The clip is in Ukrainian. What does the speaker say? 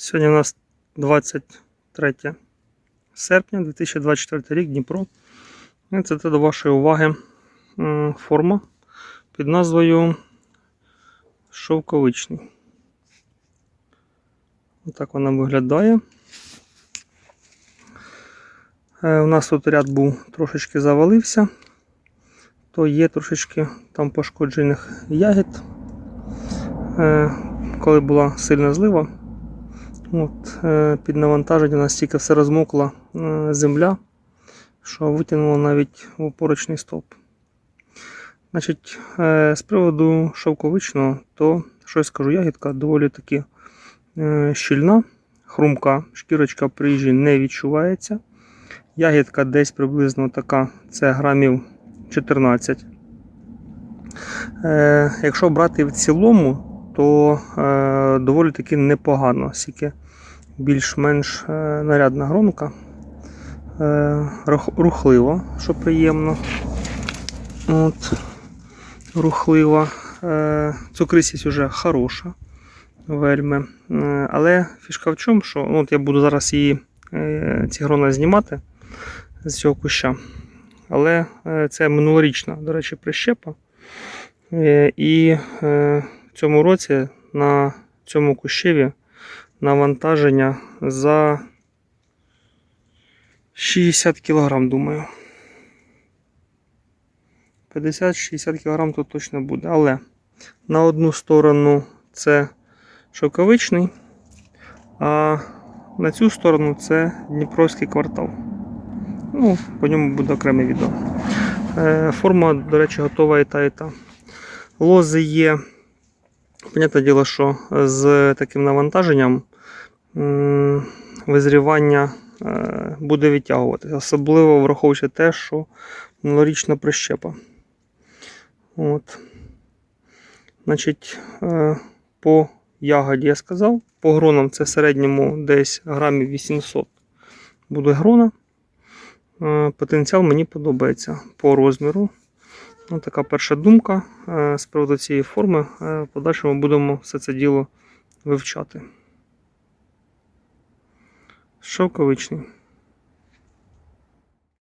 Сьогодні у нас 23 серпня 2024 рік Дніпро. І це до вашої уваги форма під назвою Шовковичний. Отак вона виглядає. Е, У нас тут ряд був трошечки завалився, то є трошечки там пошкоджених ягід. Е, Коли була сильна злива, От, е, під навантаженням настільки все розмокла е, земля, що витягнуло навіть опорочний стовп. Значить, е, з приводу шовковичного, то щось скажу, ягідка доволі таки щільна, хрумка, шкірочка при їжі не відчувається. Ягідка десь приблизно така, це грамів 14. Е, якщо брати в цілому, то е, доволі таки непогано, оскільки більш-менш е, нарядна гронка, е, рух- рухлива, що приємно. От, рухлива. Е, цукристість вже хороша, вельми. Е, але фішка в чому, що ну, от я буду зараз її е, ці грона знімати з цього куща. Але е, це минулорічна, до речі, прищепа. Е, І е, в цьому році на цьому кущеві навантаження за 60 кг, думаю. 50-60 кг тут точно буде. Але на одну сторону це шовковичний, а на цю сторону це Дніпровський квартал. Ну, по ньому буде окреме відео. Е, Форма, до речі, готова і та, і та. Лози є. Понятне діло, що з таким навантаженням визрівання е, буде відтягуватися. Особливо враховуючи те, що минулорічна прищепа. От. Значить, е, по ягоді я сказав, по гронам це в середньому десь грамів 800 буде грона. Е, Потенціал мені подобається по розміру. Ось така перша думка е, з приводу цієї форми. Е, В подальшому будемо все це діло вивчати. Шовковичний.